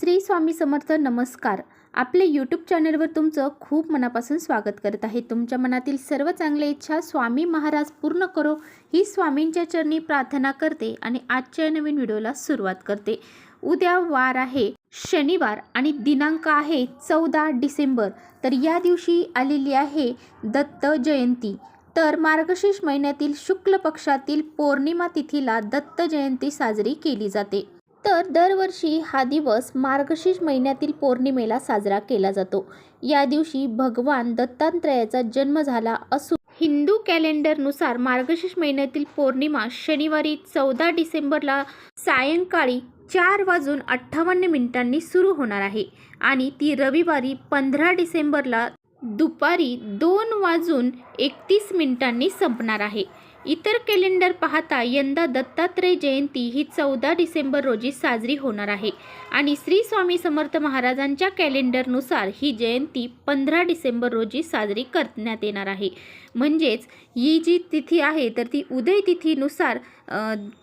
श्री स्वामी समर्थ नमस्कार. आपले यूट्यूब चॅनलवर तुमचं खूप मनापासून स्वागत करत आहे. तुमच्या मनातील सर्व चांगल्या इच्छा स्वामी महाराज पूर्ण करो ही स्वामींच्या चरणी प्रार्थना करते आणि आजच्या नवीन व्हिडिओला सुरुवात करते. उद्या वार आहे शनिवार आणि दिनांक आहे चौदा डिसेंबर. तर या दिवशी आलेली आहे दत्त जयंती. तर मार्गशीर्ष महिन्यातील शुक्ल पक्षातील पौर्णिमा तिथीला दत्त जयंती साजरी केली जाते. तर दरवर्षी हा दिवस मार्गशीर्ष महिन्यातील पौर्णिमेला साजरा केला जातो. या दिवशी भगवान दत्तात्रयाचा जन्म झाला असून हिंदू कॅलेंडरनुसार मार्गशीर्ष महिन्यातील पौर्णिमा शनिवारी चौदा डिसेंबरला सायंकाळी चार वाजून अठ्ठावन्न मिनिटांनी सुरू होणार आहे आणि ती रविवारी पंधरा डिसेंबरला दुपारी दोन वाजून एकतीस मिनिटांनी संपणार आहे. इतर कॅलेंडर पाहता यंदा दत्तात्रय जयंती ही चौदा डिसेंबर रोजी साजरी होणार आहे. आणि श्री स्वामी समर्थ महाराजांच्या कॅलेंडरनुसार ही जयंती पंधरा डिसेंबर रोजी साजरी करण्यात येणार आहे. म्हणजेच ही जी तिथी आहे तर ती उदय तिथीनुसार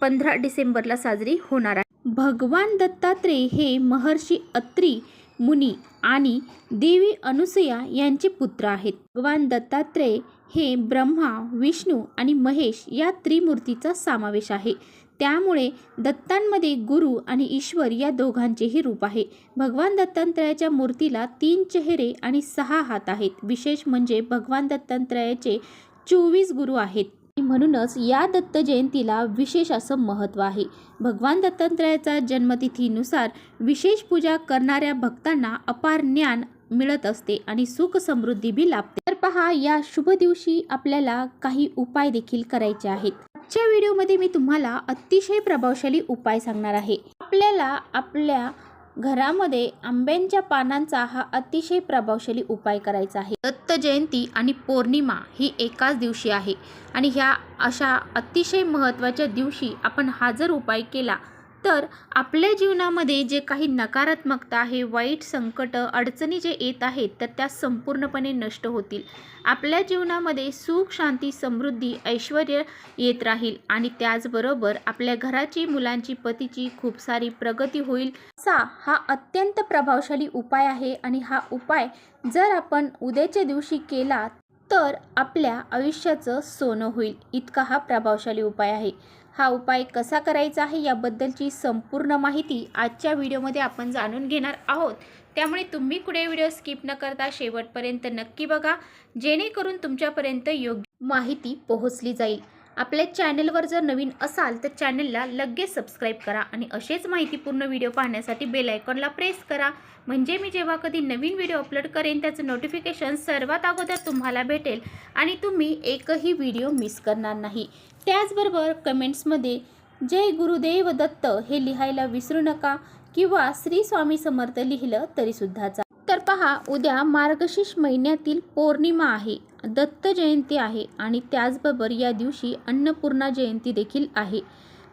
पंधरा डिसेंबरला साजरी होणार आहे. भगवान दत्तात्रय हे महर्षी अत्री मुनी आणि देवी अनुसया यांचे पुत्र आहेत. भगवान दत्तात्रय हे ब्रह्मा विष्णू आणि महेश या त्रिमूर्तीचा समावेश आहे. त्यामुळे दत्तांमध्ये गुरु आणि ईश्वर या दोघांचेही रूप आहे. भगवान दत्तात्रयाच्या मूर्तीला तीन चेहरे आणि सहा हात आहेत. विशेष म्हणजे भगवान दत्तात्रयाचे चोवीस गुरु आहेत. म्हणूनच या दत्त जयंतीला विशेष असं महत्त्व आहे. भगवान दत्तात्रयाचा जन्मतिथीनुसार विशेष पूजा करणाऱ्या भक्तांना अपार ज्ञान मिळत असते आणि सुख समृद्धी बी लाभते. तर पहा या शुभ दिवशी आपल्याला काही उपाय देखील करायचे आहेत. आजच्या व्हिडिओमध्ये मी तुम्हाला अतिशय प्रभावशाली उपाय सांगणार आहे. आपल्याला आपल्या घरामध्ये आंब्यांच्या पानांचा हा अतिशय प्रभावशाली उपाय करायचा आहे. दत्त जयंती आणि पौर्णिमा ही एकाच दिवशी आहे आणि ह्या अशा अतिशय महत्त्वाच्या दिवशी आपण हा जर उपाय केला तर आपल्या जीवनामध्ये जे काही नकारात्मकता आहे वाईट संकट अडचणी जे येत आहेत तर त्या संपूर्णपणे नष्ट होतील. आपल्या जीवनामध्ये सुख शांती समृद्धी ऐश्वर येत राहील आणि त्याचबरोबर आपल्या घराची मुलांची पतीची खूप सारी प्रगती होईल. असा हा अत्यंत प्रभावशाली उपाय आहे आणि हा उपाय जर आपण उद्याच्या दिवशी केला तर आपल्या आयुष्याचं सोनं होईल. इतका हा प्रभावशाली उपाय आहे. हा उपाय कसा करायचा आहे याबद्दलची संपूर्ण माहिती आजच्या व्हिडिओमध्ये आपण जाणून घेणार आहोत. त्यामुळे तुम्ही कुठे व्हिडिओ स्किप न करता शेवटपर्यंत नक्की बघा जेणेकरून तुमच्यापर्यंत योग्य माहिती पोहोचली जाईल. आपल्या चॅनलवर जर नवीन असाल तर चॅनलला लगेच सबस्क्राईब करा आणि असेच माहितीपूर्ण व्हिडिओ पाहण्यासाठी बेल आयकॉनला प्रेस करा. म्हणजे मी जेव्हा कधी नवीन व्हिडिओ अपलोड करेन त्याचं नोटिफिकेशन सर्वात अगोदर तुम्हाला भेटेल आणि तुम्ही एकही व्हिडिओ मिस करणार नाही. त्याचबरोबर कमेंट्समध्ये जय गुरुदेव दत्त हे लिहायला विसरू नका किंवा श्री स्वामी समर्थ लिहिलं तरीसुद्धा तर पहा उद्या मार्गशीर्ष महिन्यातील पौर्णिमा आहे दत्त जयंती आहे आणि त्याचबरोबर या दिवशी अन्नपूर्णा जयंती देखील आहे.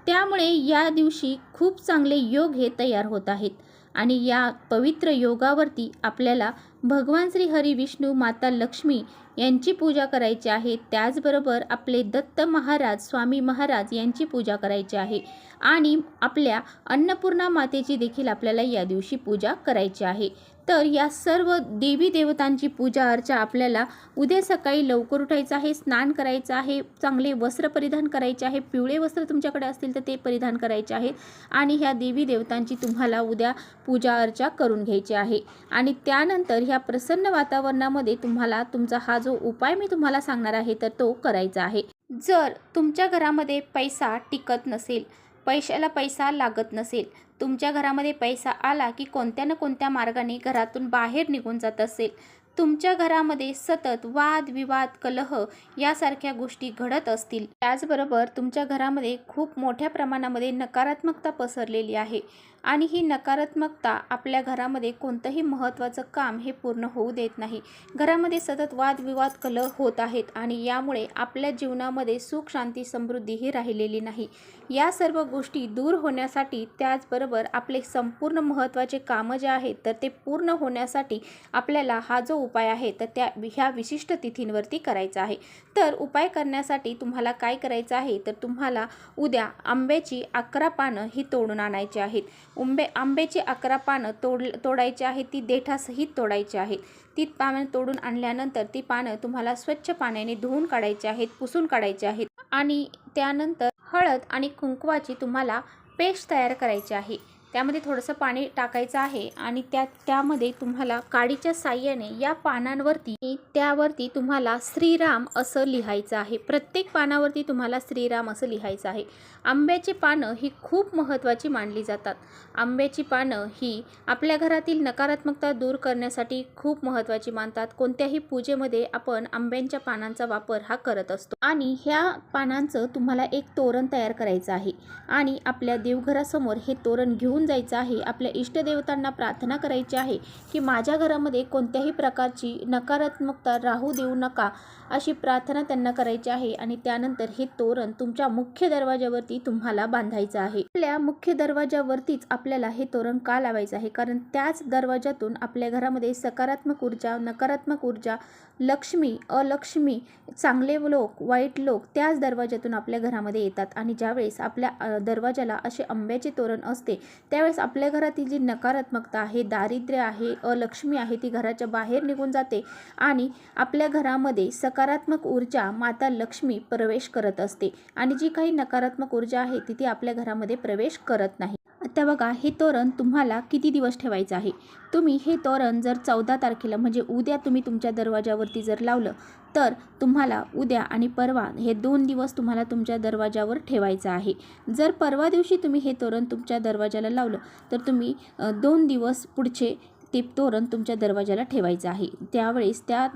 त्यामुळे या दिवशी खूप चांगले योग हे तयार होत आहेत आणि या पवित्र योगावरती आपल्याला भगवान श्री हरी विष्णू माता लक्ष्मी यांची पूजा करायची आहे. त्याचबरोबर आपले दत्त महाराज स्वामी महाराज यांची पूजा करायची आहे आणि आपल्या अन्नपूर्णा मातेची देखील आपल्याला या दिवशी पूजा करायची आहे. तर या सर्व देवी देवतांची पूजा अर्चा आपल्याला उद्या सकाळी लवकर उठायचं आहे स्नान करायचं आहे चांगले वस्त्र परिधान करायचे आहे पिवळे वस्त्र तुमच्याकडे असतील तर ते परिधान करायचे आहे आणि ह्या देवी देवतांची तुम्हाला उद्या पूजा अर्चा करून घ्यायची आहे. आणि त्यानंतर ह्या प्रसन्न वातावरणामध्ये तुम्हाला तुमचा हा जो उपाय मी तुम्हाला सांगणार आहे तर तो करायचा आहे. जर तुमच्या घरामध्ये पैसा टिकत नसेल पैशाला पैसा लागत नसेल तुमच्या घरामध्ये पैसा आला की कोणत्या ना कोणत्या मार्गाने घरातून बाहेर निघून जात असेल? तुमच्या घरामध्ये सतत वाद विवाद कलह यासारख्या गोष्टी घडत असतील. त्याचबरोबर तुमच्या घरामध्ये खूप मोठ्या प्रमाणामध्ये नकारात्मकता पसरलेली आहे आणि ही नकारात्मकता आपल्या घरामध्ये कोणतंही महत्त्वाचं काम हे पूर्ण होऊ देत नाही. घरामध्ये सतत वादविवाद कलह होत आहेत आणि यामुळे आपल्या जीवनामध्ये सुख शांती समृद्धी ही राहिलेली नाही. या सर्व गोष्टी दूर होण्यासाठी त्याचबरोबर आपले संपूर्ण महत्त्वाचे कामं जे आहेत तर ते पूर्ण होण्यासाठी आपल्याला हा जो उपाय आहे तर त्या ह्या विशिष्ट तिथींवरती करायचा आहे. तर उपाय करण्यासाठी तुम्हाला काय करायचं आहे तर तुम्हाला उद्या आंब्याची अकरा पानं ही तोडून आणायची आहेत. उंबे आंब्याची अकरा पानं तोड तोडायची आहेत ती देठासहित तोडायची आहेत. ती पानं तोडून आणल्यानंतर ती पानं तुम्हाला स्वच्छ पाण्याने धुवून काढायची आहेत पुसून काढायची आहेत. आणि त्यानंतर हळद आणि कुंकवाची तुम्हाला पेस्ट तयार करायची आहे. त्यामध्ये थोडंसं पाणी टाकायचं आहे आणि त्या त्यामध्ये तुम्हाला काडीच्या साह्याने या पानांवरती त्यावरती तुम्हाला श्रीराम असं लिहायचं आहे. प्रत्येक पानावरती तुम्हाला श्रीराम असं लिहायचं आहे. आंब्याची पानं ही खूप महत्त्वाची मानली जातात. आंब्याची पानं ही आपल्या घरातील नकारात्मकता दूर करण्यासाठी खूप महत्त्वाची मानतात. कोणत्याही पूजेमध्ये आपण आंब्यांच्या पानांचा वापर हा करत असतो. आणि ह्या पानांचं तुम्हाला एक तोरण तयार करायचं आहे. आणि आपल्या देवघरासमोर हे तोरण घेऊन जायचं आहे. आपल्या इष्टदेवतांना प्रार्थना करायची आहे की माझ्या घरामध्ये कोणत्याही प्रकारची नकारात्मकता राहू देऊ नका अशी प्रार्थना त्यांना करायची आहे आणि त्यानंतर हे तोरण तुमच्या मुख्य दरवाजावरती तुम्हाला बांधायचं आहे. आपल्या मुख्य दरवाजावरतीच आपल्याला हे तोरण का लावायचं आहे? कारण त्याच दरवाजातून आपल्या घरामध्ये सकारात्मक ऊर्जा नकारात्मक ऊर्जा लक्ष्मी अलक्ष्मी चांगले लोक वाईट लोक त्याच दरवाजातून आपल्या घरामध्ये येतात. आणि ज्यावेळेस आपल्या दरवाजाला असे आंब्याचे तोरण असते त्यावेळेस आपल्या घरातील जी नकारात्मकता आहे दारिद्र्य आहे अलक्ष्मी आहे ती घराच्या बाहेर निघून जाते आणि आपल्या घरामध्ये सकारात्मक ऊर्जा माता लक्ष्मी प्रवेश करत असते. आणि जी काही नकारात्मक ऊर्जा आहे ती ती आपल्या घरामध्ये प्रवेश करत नाही. आता बघा हे तोरण तुम्हाला किती दिवस ठेवायचं आहे? तुम्ही हे तोरण जर चौदा तारखेला म्हणजे उद्या तुम्ही तुमच्या दरवाजावरती जर लावलं तर तुम्हाला उद्या आणि परवा हे दोन दिवस तुम्हाला तुमच्या दरवाजावर ठेवायचं आहे. जर परवा दिवशी तुम्ही हे तोरण तुमच्या दरवाजाला लावलं तर तुम्ही दोन दिवस पुढचे ते तोरण तुमच्या दरवाजाला ठेवायचं आहे. त्यावेळेस त्या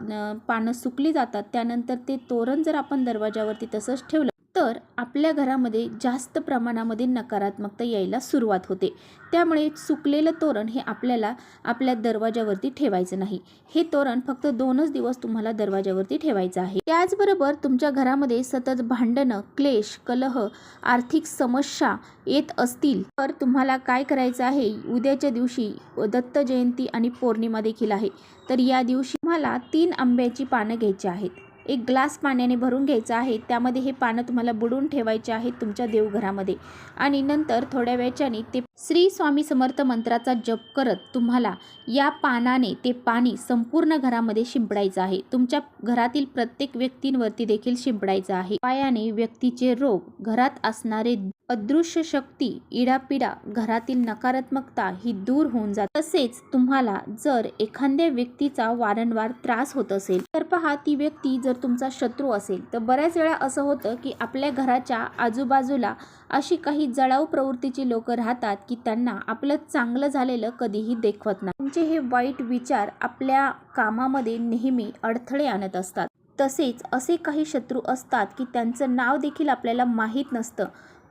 पानं सुकली जातात त्यानंतर ते तोरण जर आपण दरवाजावरती तसंच ठेवलं तर आपल्या घरामध्ये जास्त प्रमाणामध्ये नकारात्मकता यायला सुरुवात होते. त्यामुळे सुकलेलं तोरण हे आपल्याला आपल्या दरवाजावरती ठेवायचं नाही. हे तोरण फक्त दोनच दिवस तुम्हाला दरवाजावरती ठेवायचं आहे. त्याचबरोबर तुमच्या घरामध्ये सतत भांडणं क्लेश कलह आर्थिक समस्या येत असतील तर तुम्हाला काय करायचं आहे? उद्याच्या दिवशी दत्त जयंती आणि पौर्णिमा देखील आहे. तर या दिवशी तुम्हाला तीन आंब्याची पानं घ्यायची आहेत. एक ग्लास पाण्याने भरून घ्यायचं आहे. त्यामध्ये हे पानं तुम्हाला बुडून ठेवायचे आहेत तुमच्या देवघरामध्ये. आणि नंतर थोड्या वेळच्याने ते श्री स्वामी समर्थ मंत्राचा जप करत तुम्हाला या पानाने ते पाणी संपूर्ण घरामध्ये शिंपडायचं आहे. तुमच्या घरातील प्रत्येक व्यक्तींवरती देखील शिंपडायचं आहे. पायाने व्यक्तीचे रोग घरात असणारे अदृश्य शक्ती इडापिडा घरातील नकारात्मकता ही दूर होऊन जात. तसेच तुम्हाला जर एखाद्या व्यक्तीचा वारंवार त्रास होत असेल तर पहा ती व्यक्ती जर तुमचा शत्रू असेल तर बऱ्याच वेळा असं होतं की आपल्या घराच्या आजूबाजूला अशी काही जळाऊ प्रवृत्तीची लोक राहतात की त्यांना आपलं चांगलं झालेलं कधीही देखवत नाही. तुमचे हे वाईट विचार आपल्या कामामध्ये नेहमी अडथळे आणत असतात. तसेच असे काही शत्रू असतात की त्यांचं नाव देखील आपल्याला माहीत नसतं.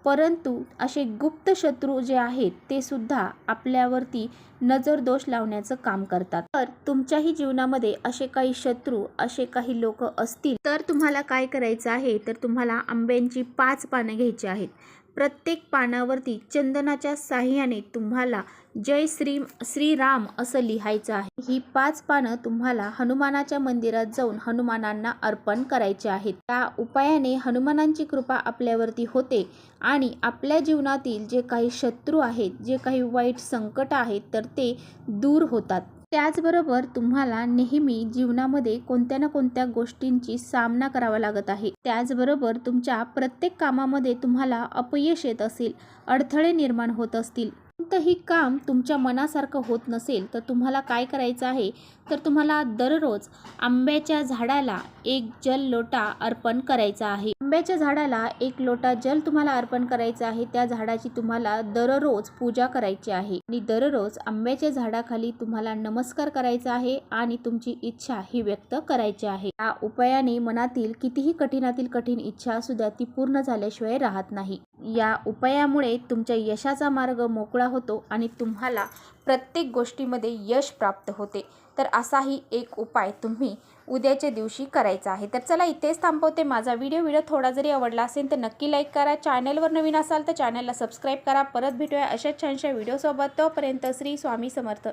परंतु असे गुप्त शत्रू जे आहेत ते सुद्धा आपल्यावरती नजर दोष लावण्याचं काम करतात. तर तुमच्याही जीवनामध्ये असे काही शत्रू असे काही लोक असतील तर तुम्हाला काय करायचं आहे? तर तुम्हाला आंब्यांची पाच पानं घ्यायची आहेत. प्रत्येक पानावरती चंदनाच्या साह्याने तुम्हाला जय श्री श्रीराम असं लिहायचं आहे. ही पाच पानं तुम्हाला हनुमानाच्या मंदिरात जाऊन हनुमानांना अर्पण करायचे आहेत. त्या उपायाने हनुमानांची कृपा आपल्यावरती होते आणि आपल्या जीवनातील जे काही शत्रू आहेत जे काही वाईट संकट आहेत तर ते दूर होतात. त्याचबरोबर तुम्हाला नेहमी जीवनामध्ये कोणत्या ना कोणत्या गोष्टींची सामना करावा लागत आहे. त्याचबरोबर तुमच्या प्रत्येक कामामध्ये तुम्हाला अपयश येत असेल अडथळे निर्माण होत असतील. कोणतंही काम तुमच्या मनासारखं होत नसेल तर तुम्हाला काय करायचं आहे? तर तुम्हाला दररोज आंब्याच्या झाडाला एक जल लोटा अर्पण करायचा आहे. आंब्याच्या झाडाला एक लोटा जल तुम्हाला अर्पण करायचं आहे. त्या झाडाची तुम्हाला दररोज पूजा करायची आहे. आणि दररोज आंब्याच्या झाडाखाली तुम्हाला नमस्कार करायचा आहे आणि तुमची इच्छा ही व्यक्त करायची आहे. या उपायाने मनातील कितीही कठीणातील कठीण इच्छा सुद्धा ती पूर्ण झाल्याशिवाय राहत नाही. या उपायामुळे तुमच्या यशाचा मार्ग मोकळा होतो आणि तुम्हाला प्रत्येक गोष्टीमध्ये यश प्राप्त होते. तर असाही एक उपाय तुम्ही उद्याच्या दिवशी करायचा आहे. तर चला इथेच थांबवते माझा व्हिडिओ व्हिडिओ थोडा जरी आवडला असेल तर नक्की लाईक करा. चॅनलवर नवीन असाल तर चॅनलला सबस्क्राईब करा. परत भेटूया अशाच छानशा व्हिडिओसोबत तोपर्यंत श्री स्वामी समर्थ.